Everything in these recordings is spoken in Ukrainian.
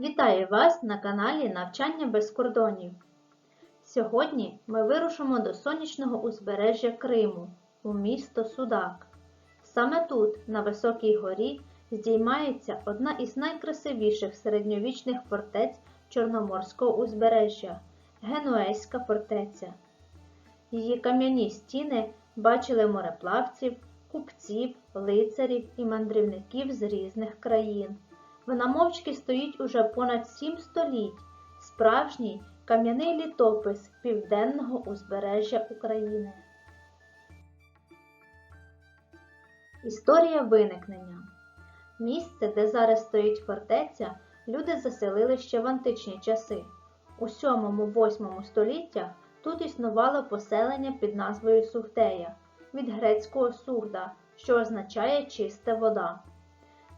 Вітаю вас на каналі Навчання без кордонів. Сьогодні ми вирушимо до сонячного узбережжя Криму у місто Судак. Саме тут, на високій горі, здіймається одна із найкрасивіших середньовічних фортець Чорноморського узбережжя Генуезька фортеця. Її кам'яні стіни бачили мореплавців, купців, лицарів і мандрівників з різних країн. Вона мовчки стоїть уже понад сім століть, справжній кам'яний літопис південного узбережжя України. Історія виникнення. Місце, де зараз стоїть фортеця, люди заселили ще в античні часи. У 7-8 століттях тут існувало поселення під назвою Сугдея від грецького сугда, що означає чиста вода.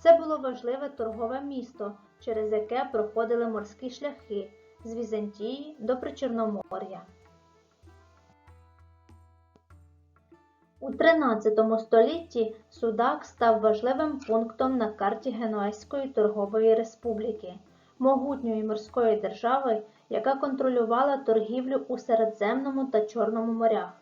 Це було важливе торгове місто, через яке проходили морські шляхи з Візантії до Причорномор'я. У 13 столітті Судак став важливим пунктом на карті Генуезької торгової республіки, могутньої морської держави, яка контролювала торгівлю у Середземному та Чорному морях.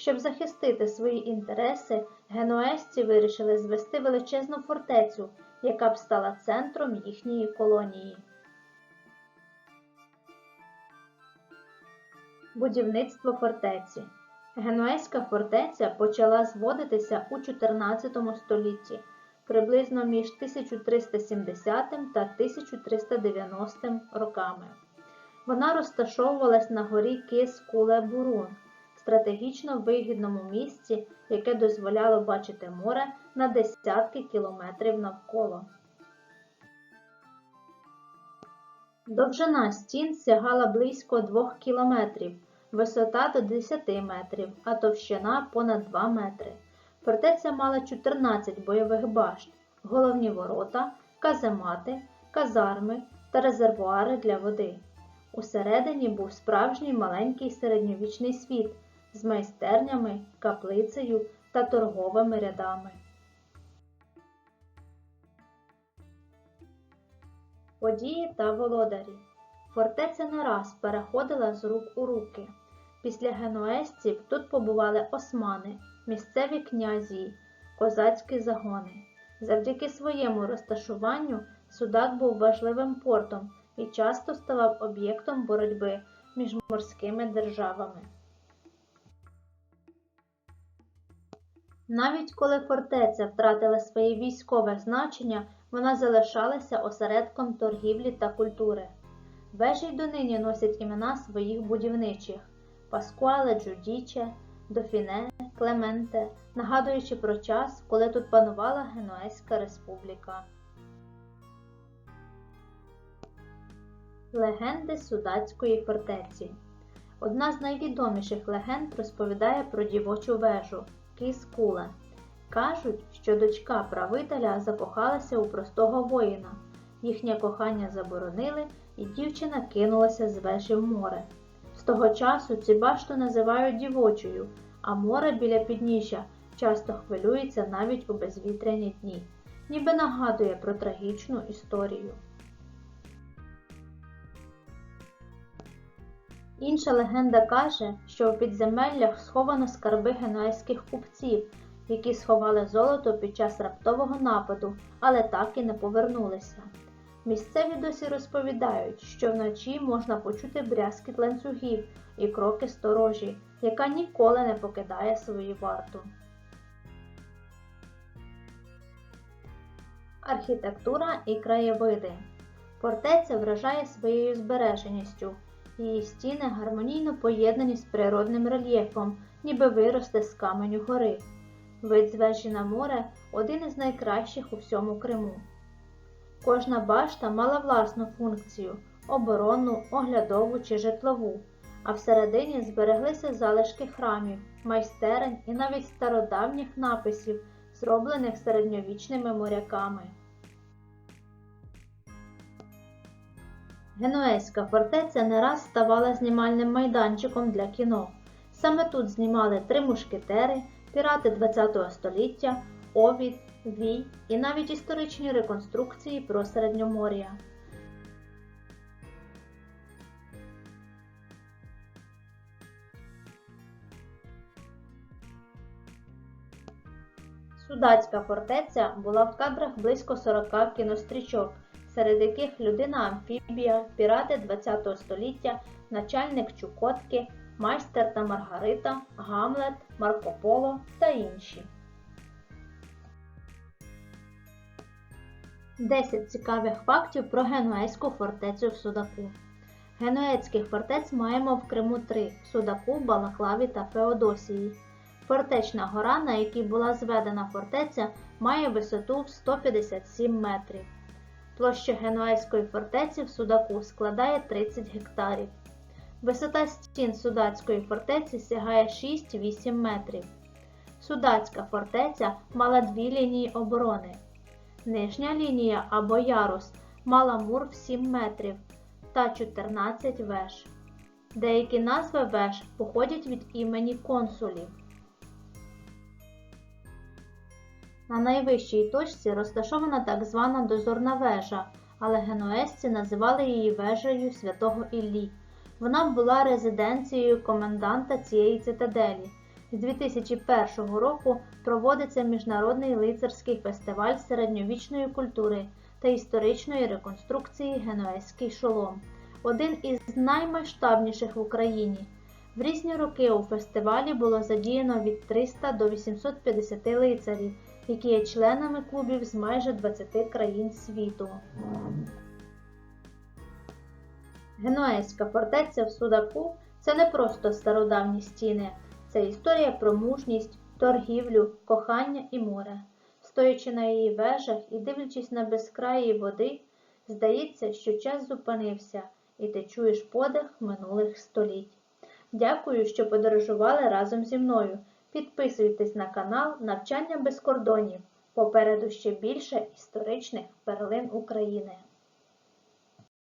Щоб захистити свої інтереси, генуезці вирішили звести величезну фортецю, яка б стала центром їхньої колонії. Будівництво фортеці Генуезька фортеця почала зводитися у 14 столітті, приблизно між 1370 та 1390 роками. Вона розташовувалась на горі Кис Куле Бурун, стратегічно вигідному місці, яке дозволяло бачити море на десятки кілометрів навколо. Довжина стін сягала близько 2 кілометрів, висота до 10 метрів, а товщина понад 2 метри. Фортеця мала 14 бойових башт, головні ворота, каземати, казарми та резервуари для води. Усередині був справжній маленький середньовічний світ з майстернями, каплицею та торговими рядами. Події та володарі. Фортеця не раз переходила з рук у руки. Після генуезців тут побували османи, місцеві князії, козацькі загони. Завдяки своєму розташуванню Судак був важливим портом і часто ставав об'єктом боротьби між морськими державами. Навіть коли фортеця втратила своє військове значення, вона залишалася осередком торгівлі та культури. Вежі й донині носять імена своїх будівничих Паскуале Джудіче, Дофіне, Клементе, нагадуючи про час, коли тут панувала Генуезька республіка. Легенди Судацької фортеці Одна з найвідоміших легенд розповідає про дівочу вежу Кіскуле. Кажуть, що дочка правителя закохалася у простого воїна. Їхнє кохання заборонили, і дівчина кинулася з вежі в море. З того часу ці башту називають дівочою, а море біля підніжжя часто хвилюється навіть у безвітряні дні, ніби нагадує про трагічну історію. Інша легенда каже, що у підземеллях сховано скарби генуезьких купців, які сховали золото під час раптового нападу, але так і не повернулися. Місцеві досі розповідають, що вночі можна почути брязкіт ланцюгів і кроки сторожі, яка ніколи не покидає свою варту. Архітектура і краєвиди Фортеця вражає своєю збереженістю. Її стіни гармонійно поєднані з природним рельєфом, ніби виросте з каменю гори. Вид з вежі на море один із найкращих у всьому Криму. Кожна башта мала власну функцію оборонну, оглядову чи житлову, а всередині збереглися залишки храмів, майстерень і навіть стародавніх написів, зроблених середньовічними моряками. Генуезька фортеця не раз ставала знімальним майданчиком для кіно. Саме тут знімали три мушкетери, пірати ХХ століття, Овід, Вій і навіть історичні реконструкції про Середньомор'я. Судацька фортеця була в кадрах близько 40 кінострічок серед яких людина-амфібія, пірати ХХ століття, начальник Чукотки, майстер та Маргарита, Гамлет, Марко Поло та інші. 10 цікавих фактів про Генуезьку фортецю в Судаку. Генуецьких фортець маємо в Криму три Судаку, Балаклаві та Феодосії. Фортечна гора, на якій була зведена фортеця, має висоту в 157 метрів. Площа Генуезької фортеці в Судаку складає 30 гектарів. Висота стін Судацької фортеці сягає 6-8 метрів. Судацька фортеця мала дві лінії оборони. Нижня лінія або ярус мала мур в 7 метрів та 14 веж. Деякі назви веж походять від імені консулів. На найвищій точці розташована так звана дозорна вежа, але генуезці називали її вежею святого Іллі. Вона була резиденцією коменданта цієї цитаделі. З 2001 року проводиться міжнародний лицарський фестиваль середньовічної культури та історичної реконструкції Генуезький шолом, один із наймасштабніших в Україні. В різні роки у фестивалі було задіяно від 300 до 850 лицарів, які є членами клубів з майже 20 країн світу. Генуезька фортеця в Судаку це не просто стародавні стіни, це історія про мужність, торгівлю, кохання і море. Стоячи на її вежах і дивлячись на безкраї води, здається, що час зупинився, і ти чуєш подих минулих століть. Дякую, що подорожували разом зі мною. Підписуйтесь на канал Навчання без кордонів. Попереду ще більше історичних перлин України.